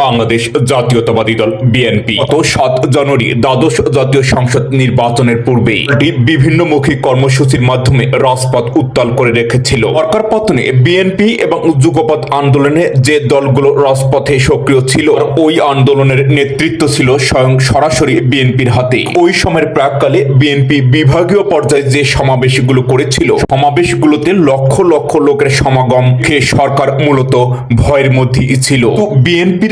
বাংলাদেশ জাতীয়তাবাদী দল, বিএনপি। গত সাত জানুয়ারি দ্বাদশ জাতীয় সংসদ নির্বাচনের পূর্বে বিভিন্নমুখী কর্মসূচির মাধ্যমে রাজপথ উত্তাল করে রেখেছিল। সরকার পতনে বিএনপি এবং যুগপৎ আন্দোলনে যে দলগুলো রাজপথে সক্রিয় ছিল ওই আন্দোলনের নেতৃত্ব ছিল স্বয়ং সরাসরি বিএনপির হাতে। ওই সময়ের প্রাককালে বিএনপি বিভাগীয় পর্যায়ে যে সমাবেশগুলো করেছিল, সমাবেশগুলোতে লক্ষ লক্ষ লোকের সমাগম খেয়ে সরকার মূলত ভয়ের মধ্যেই ছিল। তো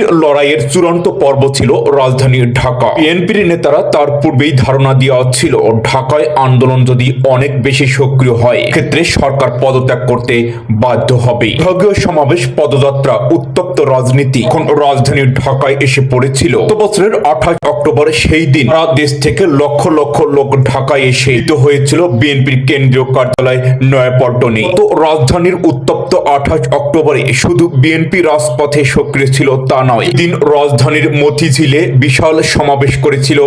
বিএনপির লড়াইয়ের চূড়ান্ত পর্ব ছিল রাজধানী ঢাকা। বিএনপির নেতারা তার পূর্বেই ধারণা দেওয়া ছিল, ঢাকায় আন্দোলন যদি অনেক বেশি সক্রিয় হয় ক্ষেত্রে সরকার পদত্যাগ করতে বাধ্য হবে। বিভাগীয় সমাবেশ, পদযাত্রা, উত্তপ্ত রাজনীতি এখন রাজধানী ঢাকায় এসে পড়েছিল। গত বছরের আঠাশ অক্টোবর সেই দিন সারা দেশ থেকে লক্ষ লক্ষ লোক ঢাকায় এসে হয়েছিল বিএনপির কেন্দ্রীয় কার্যালয় নয়াপল্টনে। তো রাজধানীর উত্তপ্ত আঠাশ অক্টোবরে শুধু বিএনপি রাজপথে সক্রিয় ছিল তা নয়। দিন রাজধানীর মতিঝিলে বিশাল সমাবেশ করেছিল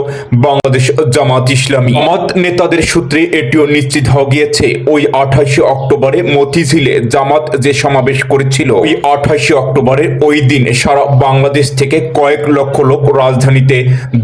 বাংলাদেশ জামাত ইসলামী। জামাত নেতাদের সূত্রে এটিও নিশ্চিত হওয়া গিয়েছে, ওই আঠাশে অক্টোবরে মতিঝিলে জামাত যে সমাবেশ করেছিল, ওই আঠাশে অক্টোবরে ওই দিন সারা বাংলাদেশ থেকে কয়েক লক্ষ লোক রাজধানীতে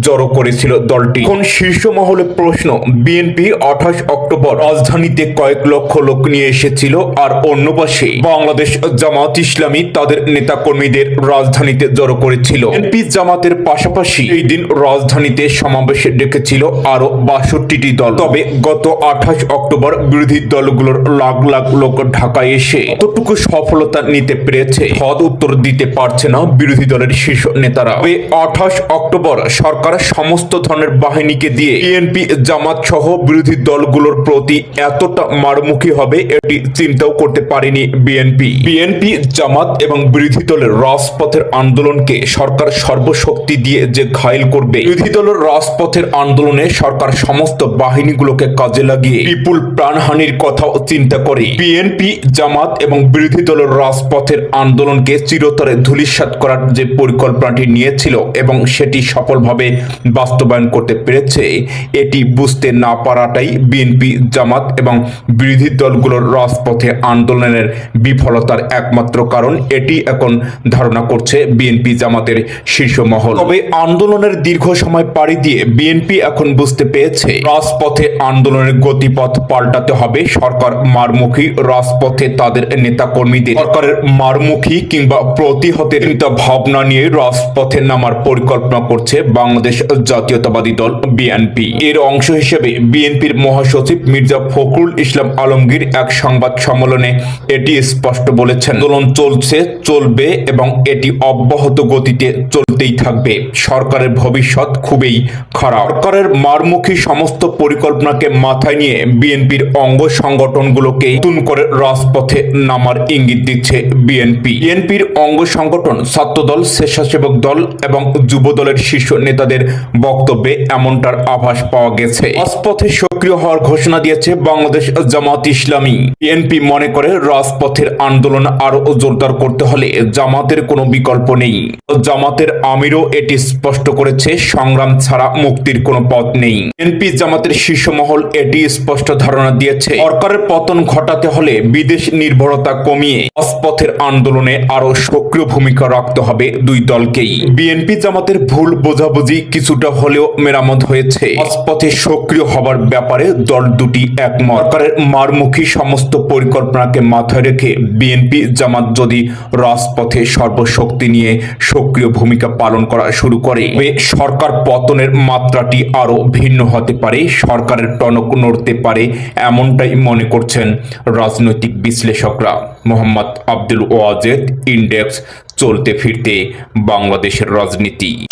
জড়ো করেছিল দলটি। এখন শীর্ষ মহলে প্রশ্ন, বিএনপি আঠাশ অক্টোবর রাজধানীতে কয়েক লক্ষ লোক নিয়ে এসেছিল আর অন্য পাশে বাংলাদেশ জামাত ইসলামী তাদের নেতাকর্মীদের রাজধানীতে জড়ো করেছিল। বিএনপি জামাতের পাশাপাশি এই দিন রাজধানীতে সমাবেশ ডেকেছিল আরও বাষট্টিটি দল। তবে গত আঠাশ অক্টোবর বিরোধী দলগুলোর লাখ লাখ লোক ঢাকায় এসে কতটুকু সফলতা নিতে পেরেছে সদ উত্তর দিতে পারছে না বিরোধী দলের শীর্ষ নেতারা। তবে আঠাশ অক্টোবর সরকার সমস্ত ধরনের বাহিনীকে দিয়ে বিএনপি জামাত সহ বিরোধী দলগুলোর প্রতি এতটা মারমুখী হবে এটি চিন্তাও করতে পারেনি বিএনপি। বিএনপি, জামাত এবং বিরোধী দলের রাজপথের আন্দোলনকে সরকার সর্বশক্তি দিয়ে যে ঘায়ল করবে, বিরোধী দলের রাজপথের আন্দোলনে সরকার সমস্ত বাহিনীগুলোকে কাজে লাগিয়ে বিপুল প্রাণহানির কথাও চিন্তা করে। বিএনপি, জামাত এবং বিরোধী দলের রাজপথের আন্দোলনকে চিরতরে ধূলিসাৎ করার যে পরিকল্পনাটি নিয়েছিল এবং সেটি সফলভাবে বাস্তবায়ন করতে পেরেছে, এটি বুঝতে না পারাটাই বিএনপি, জামাত এবং বিরোধী দলগুলোর রাজপথে আন্দোলনের বিফলতার একমাত্র কারণ। এটি এখন ধারণা করছে বিএনপি। জামাতের শীর্ষ মহল। তবে আন্দোলনের দীর্ঘ সময় পাড়ি দিয়ে বিএনপি এখন বুঝতে পেরেছে, রাজপথে আন্দোলনের গতিপথ পাল্টাতে হবে। সরকার মারমুখী, রাজপথে তাদের নেতা কর্মীদের সরকারের মারমুখী কিংবা প্রতিহতের চিন্তা ভাবনা নিয়ে রাজপথে নামার পরিকল্পনা করছে বাংলাদেশ জাতীয়তাবাদী দল বিএনপি। এর অংশ হিসেবে বিএনপির মহাসচিব মির্জা ফখরুল ইসলাম আলমগীর এক সংবাদ সম্মেলনে এটি স্পষ্ট বলেছেন। আন্দোলন চলছে, চলবে এবং এটি অব্যাহত গতিতে চলতেই থাকবে। সরকারের ভবিষ্যৎ খুবই খারাপ। সরকারের মারমুখী সমস্ত পরিকল্পনাকে মাথায় নিয়ে বিএনপির অঙ্গ সংগঠনগুলোকে নতুন করে রাজপথে নামার ইঙ্গিত দিচ্ছে বিএনপি। বিএনপির অঙ্গ সংগঠন ছাত্রদল, স্বেচ্ছাসেবক দল এবং যুব দলের শীর্ষ নেতাদের বক্তব্যে এমনটার আভাস পাওয়া গেছে। রাজপথে সক্রিয় হওয়ার ঘোষণা দিয়েছে বাংলাদেশ জামাত ইসলামী। বিএনপি মনে করে রাজপথের আন্দোলন আরও জোরদার করতে হলে জামাতের কোনো বিকল্প নেই। জামাতের আমিরও এটি স্পষ্ট করেছে, সংগ্রাম ছাড়া মুক্তির কোনো পথ নেই। বিএনপি জামাতের শীর্ষ মহল এটি স্পষ্ট ধারণা দিয়েছে। সরকারের পতন ঘটাতে হলে বিদেশ নির্ভরতা কমিয়ে রাজপথের আন্দোলনে আরও সক্রিয় ভূমিকা রাখতে হবে দুই দলকেই। বিএনপি জামাতের ভুল বোঝাবুঝি কিছুটা হলেও মেরামত হয়েছে। রাজপথে সক্রিয় হবার ব্যাপারে দল দুটি একমত। সরকারের মারমুখী সমস্ত পরিকল্পনাকে মাথায় রেখে বিএনপি জামাত যদি রাজপথে সর্বশক্তি নিয়ে সক্রিয় ভূমিকা পালন করা শুরু করে। সরকার পতনের মাত্রাটি আরও ভিন্ন হতে পারে, সরকারের টনক নড়তে পারে এমনটাই মনে করছেন রাজনৈতিক বিশ্লেষকরা। মোহাম্মদ আব্দুল ওয়াজেদ, ইন্ডেক্স, চলতে ফিরতে, বাংলাদেশের রাজনীতি।